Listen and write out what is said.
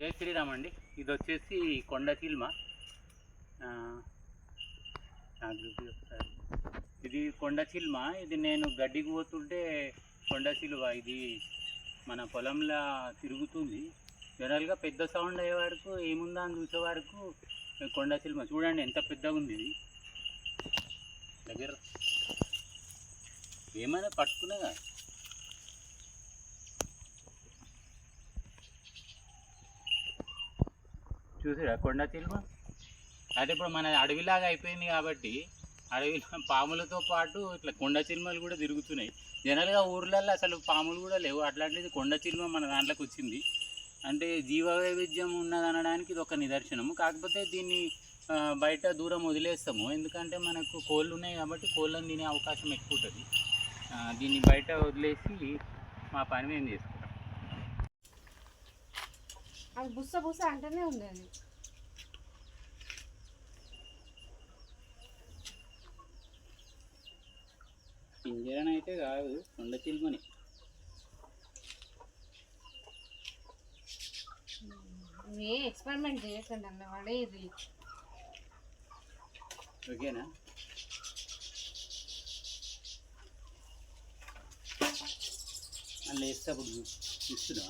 జై శ్రీరామ్ అండి ఇది వచ్చేసి కొండ చిల్మ. ఒకసారి. ఇది కొండ చిల్మ. ఇది నేను గడ్డికి పోతుంటే కొండ చిలువ. ఇది మన పొలంలో తిరుగుతుంది. జనరల్గా పెద్ద సౌండ్ అయ్యే వరకు ఏముందా అని చూసే వరకు కొండ చిల్మ. చూడండి ఎంత పెద్దగా ఉంది ఇది. దగ్గర. ఏమైనా పట్టుకునేగా చూసారా కొండ చిలువ అంటే ఇప్పుడు మన అడవిలాగా అయిపోయింది కాబట్టి అడవిలో పాములతో పాటు ఇట్లా కొండ చిలుమలు కూడా తిరుగుతున్నాయి. జనరల్గా ఊర్లలో అసలు పాములు కూడా లేవు. అట్లాంటిది కొండ చిలుమ మన దాంట్లోకి వచ్చింది. అంటే జీవ వైవిధ్యం ఉన్నది అనడానికి ఇది ఒక నిదర్శనము. కాకపోతే దీన్ని బయట దూరం వదిలేస్తాము. ఎందుకంటే మనకు కోళ్ళు ఉన్నాయి కాబట్టి కోళ్ళని తినే అవకాశం ఎక్కువ ఉంటుంది. దీన్ని బయట వదిలేసి మా పని మేము చేసుకుంటాం అది బుస్స బుస్స అంటేనే ఉంది అది. అయితే కాదు కొండ చిలుమని ఏ ఎక్స్పెరిమెంట్ చేయకండి అన్న వాడే ఇది. ఓకేనా? మళ్ళీ వేస్తే అప్పుడు ఇస్తున్నా